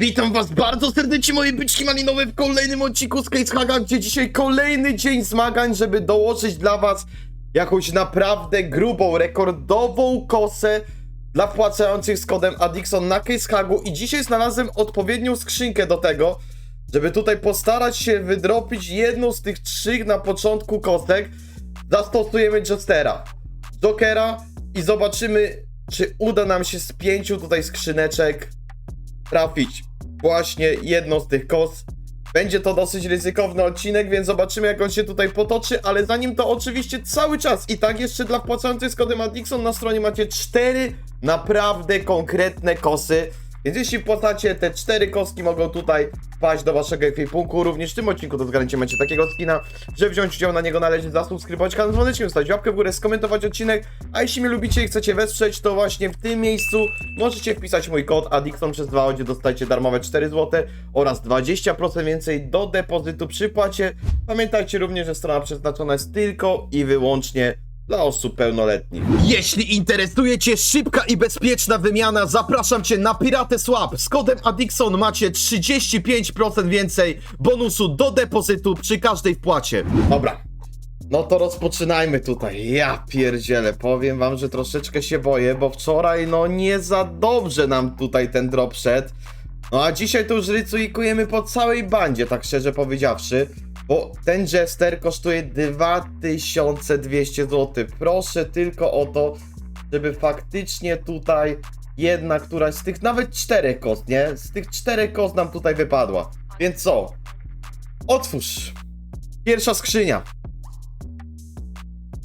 Witam was bardzo serdecznie moje byczki malinowe w kolejnym odcinku z Case Haga, gdzie dzisiaj kolejny dzień zmagań, żeby dołożyć dla was jakąś naprawdę grubą, rekordową kosę dla wpłacających z kodem Adixon na Case Hagu i dzisiaj znalazłem odpowiednią skrzynkę do tego, żeby tutaj postarać się wydropić jedną z tych trzech na początku kostek. Zastosujemy Jestera, Jokera i zobaczymy, czy uda nam się z pięciu tutaj skrzyneczek trafić właśnie jedną z tych kos. Będzie to dosyć ryzykowny odcinek, więc zobaczymy jak on się tutaj potoczy, ale zanim to oczywiście cały czas i tak jeszcze dla wpłacających z kodem Adixon na stronie macie cztery naprawdę konkretne kosy. Więc jeśli wpłacacie te cztery kostki mogą tutaj wpaść do waszego ekwipunku. Również w tym odcinku do zgarnięcia macie takiego skina, że wziąć udział na niego należy zasubskrybować kanał dzwoneczkiem, zostawić łapkę w górę, skomentować odcinek, a jeśli mnie lubicie i chcecie wesprzeć, to właśnie w tym miejscu możecie wpisać mój kod Adixon przez 2 gdzie dostajecie darmowe 4 zł oraz 20% więcej do depozytu przy płacie. Pamiętajcie również, że strona przeznaczona jest tylko i wyłącznie dla osób pełnoletnich. Jeśli interesuje Cię szybka i bezpieczna wymiana, zapraszam Cię na Piratę Swap. Z kodem Adixon macie 35% więcej bonusu do depozytu przy każdej wpłacie. Dobra, no to rozpoczynajmy tutaj. Ja pierdzielę, powiem wam, że troszeczkę się boję, bo wczoraj no nie za dobrze nam tutaj ten drop szedł. No a dzisiaj to już rycujkujemy po całej bandzie, tak szczerze powiedziawszy. Bo ten Jester kosztuje 2200 zł. Proszę tylko o to, żeby faktycznie tutaj jedna któraś z tych nawet czterech kost, nie? Z tych czterech kost nam tutaj wypadła. Więc co? Otwórz. Pierwsza skrzynia.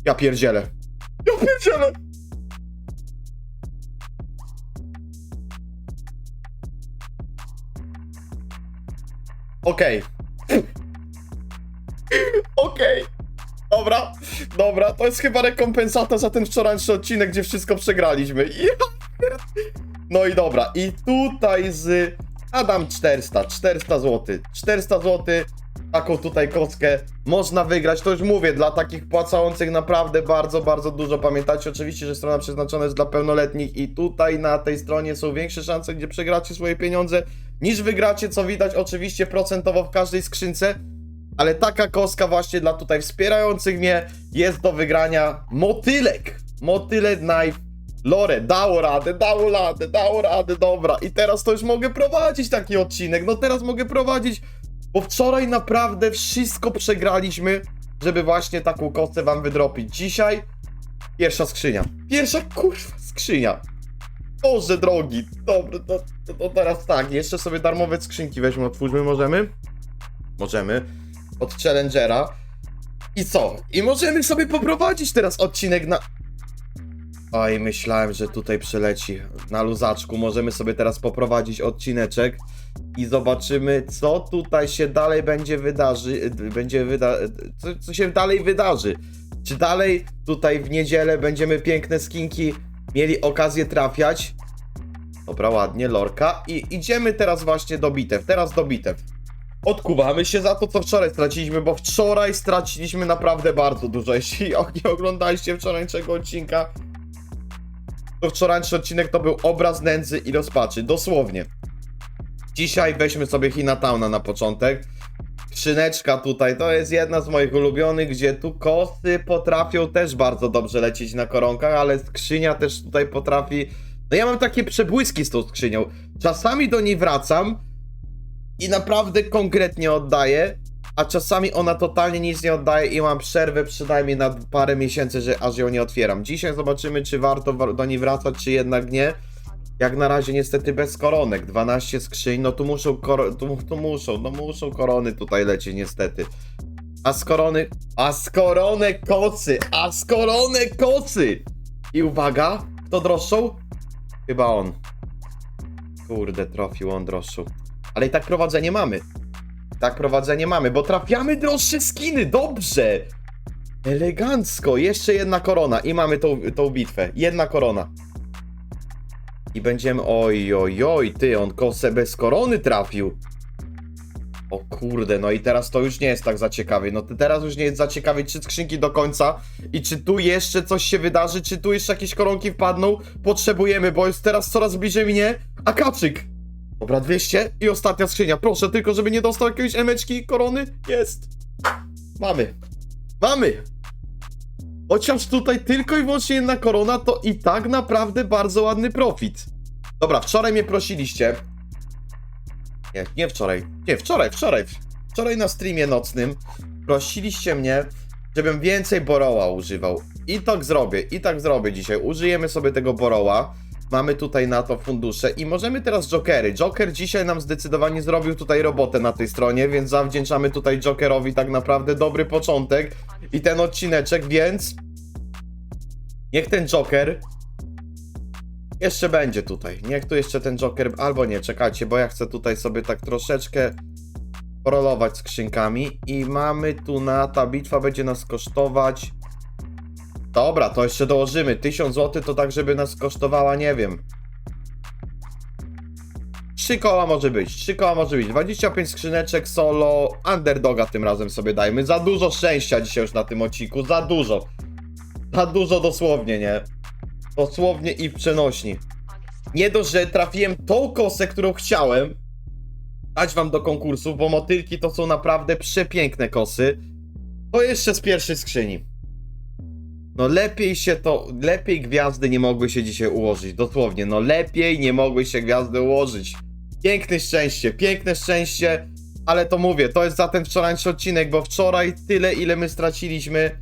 Ja pierdzielę. Ja pierdzielę. Okej. Okej. Dobra, dobra, to jest chyba rekompensata za ten wczorajszy odcinek, gdzie wszystko przegraliśmy. No i dobra, i tutaj z Adam 400, 400 zł, 400 zł, taką tutaj kostkę można wygrać, to już mówię, dla takich płacących naprawdę bardzo, bardzo dużo. Pamiętajcie oczywiście, że strona przeznaczona jest dla pełnoletnich i tutaj na tej stronie są większe szanse, gdzie przegracie swoje pieniądze, niż wygracie, co widać oczywiście procentowo w każdej skrzynce. Ale taka kostka właśnie dla tutaj wspierających mnie jest do wygrania motylek. Motylek knife. Lore, dało radę, dało radę, dało radę, dobra. I teraz to już mogę prowadzić taki odcinek. No teraz mogę prowadzić, bo wczoraj naprawdę wszystko przegraliśmy, żeby właśnie taką kostkę wam wydropić. Dzisiaj pierwsza skrzynia. Pierwsza kurwa skrzynia. Boże drogi. Dobra, to, to, to teraz tak. Jeszcze sobie darmowe skrzynki weźmy, otwórzmy, możemy? Możemy od Challengera. I co? I możemy sobie poprowadzić teraz odcinek na. Oj, myślałem, że tutaj przeleci na luzaczku. Możemy sobie teraz poprowadzić odcineczek i zobaczymy, co tutaj się dalej będzie wydarzy. Będzie wyda... co, co się dalej wydarzy. Czy dalej tutaj w niedzielę będziemy piękne skinki mieli okazję trafiać? Dobra, ładnie, lorka. I idziemy teraz właśnie do bitew. Teraz do bitew. Odkuwamy się za to, co wczoraj straciliśmy, bo wczoraj straciliśmy naprawdę bardzo dużo. Jeśli nie oglądaliście wczorajszego odcinka, to wczorajszy odcinek to był obraz nędzy i rozpaczy. Dosłownie. Dzisiaj weźmy sobie Hinatowna na początek. Skrzyneczka tutaj, to jest jedna z moich ulubionych, gdzie tu kosy potrafią też bardzo dobrze lecieć na koronkach, ale skrzynia też tutaj potrafi... No ja mam takie przebłyski z tą skrzynią. Czasami do niej wracam, i naprawdę konkretnie oddaję, a czasami ona totalnie nic nie oddaje i mam przerwę przynajmniej na parę miesięcy, że aż ją nie otwieram. Dzisiaj zobaczymy, czy warto wa- do niej wracać, czy jednak nie. Jak na razie niestety bez koronek, 12 skrzyń, no tu muszą, tu, tu muszą, no muszą korony tutaj lecieć niestety. A z korony, a z koronek kocy, a z koronek kocy! I uwaga, kto droższą? Chyba on. Kurde, trafił on droższą. Ale i tak prowadzenie mamy. Tak prowadzenie mamy, bo trafiamy droższe skiny, dobrze! Elegancko, jeszcze jedna korona i mamy tą, tą bitwę. Jedna korona. I będziemy, oj, oj, oj, ty, on kosę bez korony trafił. O kurde, no i teraz to już nie jest tak zaciekawie. No to teraz już nie jest zaciekawie, czy skrzynki do końca i czy tu jeszcze coś się wydarzy, czy tu jeszcze jakieś koronki wpadną. Potrzebujemy, bo jest teraz coraz bliżej mnie Akaczyk. Dobra, 200 i ostatnia skrzynia. Proszę tylko, żeby nie dostał jakiejś emeczki korony. Jest. Mamy. Mamy. Chociaż tutaj tylko i wyłącznie jedna korona, to i tak naprawdę bardzo ładny profit. Dobra, wczoraj mnie prosiliście. Nie, nie wczoraj. Nie, wczoraj, wczoraj. Wczoraj na streamie nocnym prosiliście mnie, żebym więcej boroła używał. I tak zrobię, i tak zrobię dzisiaj. Użyjemy sobie tego boroła. Mamy tutaj na to fundusze i możemy teraz Jokery. Joker dzisiaj nam zdecydowanie zrobił tutaj robotę na tej stronie, więc zawdzięczamy tutaj Jokerowi tak naprawdę dobry początek i ten odcineczek, więc niech ten Joker jeszcze będzie tutaj. Niech tu jeszcze ten Joker, albo nie, czekajcie, bo ja chcę tutaj sobie tak troszeczkę porolować skrzynkami i mamy tu na, ta bitwa będzie nas kosztować Dobra, to jeszcze dołożymy. 1000 zł to tak, żeby nas kosztowała, nie wiem. 3 koła może być, 3 koła może być. 25 skrzyneczek solo, underdoga tym razem sobie dajmy. Za dużo szczęścia dzisiaj już na tym odcinku, za dużo. Za dużo dosłownie, nie? Dosłownie i w przenośni. Nie dość, że trafiłem tą kosę, którą chciałem dać wam do konkursu, bo motylki to są naprawdę przepiękne kosy. To jeszcze z pierwszej skrzyni. No lepiej się to, lepiej gwiazdy nie mogły się dzisiaj ułożyć, dosłownie, no lepiej nie mogły się gwiazdy ułożyć. Piękne szczęście, piękne szczęście, ale to mówię, to jest za ten wczorajszy odcinek, bo wczoraj tyle, ile my straciliśmy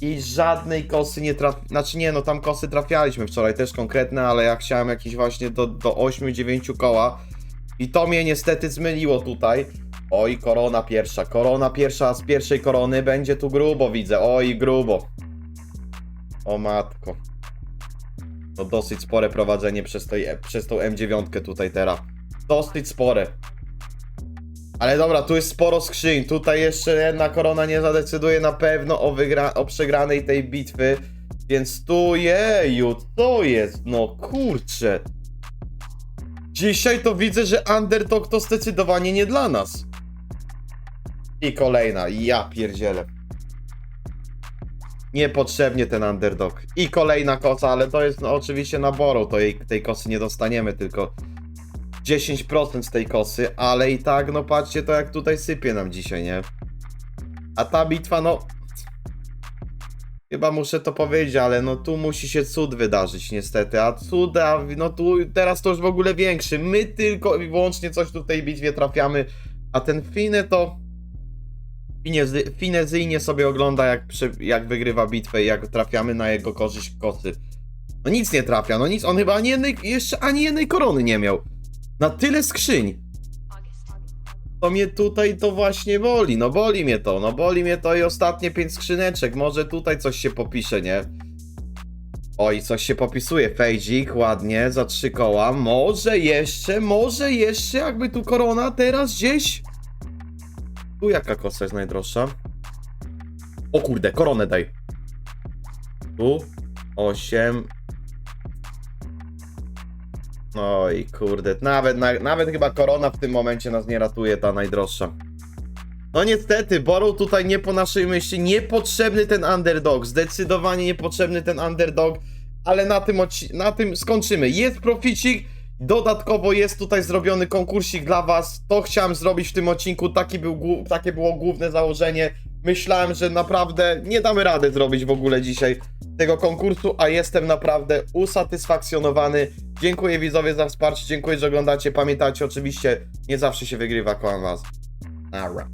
i żadnej kosy nie trafi... Znaczy nie, no tam kosy trafialiśmy wczoraj, też konkretne, ale ja chciałem jakieś właśnie do, do 8-9 koła i to mnie niestety zmyliło tutaj. Oj, korona pierwsza, korona pierwsza z pierwszej korony, będzie tu grubo widzę, oj grubo. O matko. To dosyć spore prowadzenie przez, tej, przez tą M9 tutaj teraz. Dosyć spore. Ale dobra, tu jest sporo skrzyń. Tutaj jeszcze jedna korona nie zadecyduje na pewno o, wygra o przegranej tej bitwy. Więc tu jeju, to jest, no kurczę. Dzisiaj to widzę, że underdog to zdecydowanie nie dla nas. I kolejna, ja pierdzielę. Niepotrzebnie ten underdog. I kolejna kosa, ale to jest no, oczywiście naboru, to jej, tej kosy nie dostaniemy, tylko 10% z tej kosy, ale i tak, no patrzcie to jak tutaj sypie nam dzisiaj, nie? A ta bitwa, no... Chyba muszę to powiedzieć, ale no tu musi się cud wydarzyć niestety, a cuda, no tu teraz to już w ogóle większy. My tylko i wyłącznie coś tu w tej bitwie trafiamy, a ten Finy to... Finezy, finezyjnie sobie ogląda, jak, przy, jak wygrywa bitwę i jak trafiamy na jego korzyść kosy. No nic nie trafia, no nic, on chyba ani jednej, jeszcze ani jednej korony nie miał. Na tyle skrzyń. To mnie tutaj to właśnie boli, no boli mnie to, no boli mnie to i ostatnie pięć skrzyneczek, może tutaj coś się popisze, nie? Oj, coś się popisuje, fejdzik, ładnie, za trzy koła, może jeszcze, może jeszcze, jakby tu korona teraz gdzieś... Tu jaka kosa jest najdroższa? O kurde, koronę daj. Tu 8. Oj, kurde, nawet, na, nawet chyba korona w tym momencie nas nie ratuje, ta najdroższa. No niestety, Borrow tutaj nie po naszej myśli, niepotrzebny ten underdog, zdecydowanie niepotrzebny ten underdog, ale na tym, na tym skończymy. Jest proficik, dodatkowo jest tutaj zrobiony konkursik dla was, to chciałem zrobić w tym odcinku, Taki był, takie było główne założenie. Myślałem, że naprawdę nie damy rady zrobić w ogóle dzisiaj tego konkursu, a jestem naprawdę usatysfakcjonowany. Dziękuję widzowie za wsparcie, dziękuję, że oglądacie. Pamiętajcie oczywiście, nie zawsze się wygrywa, kocham was. Nara.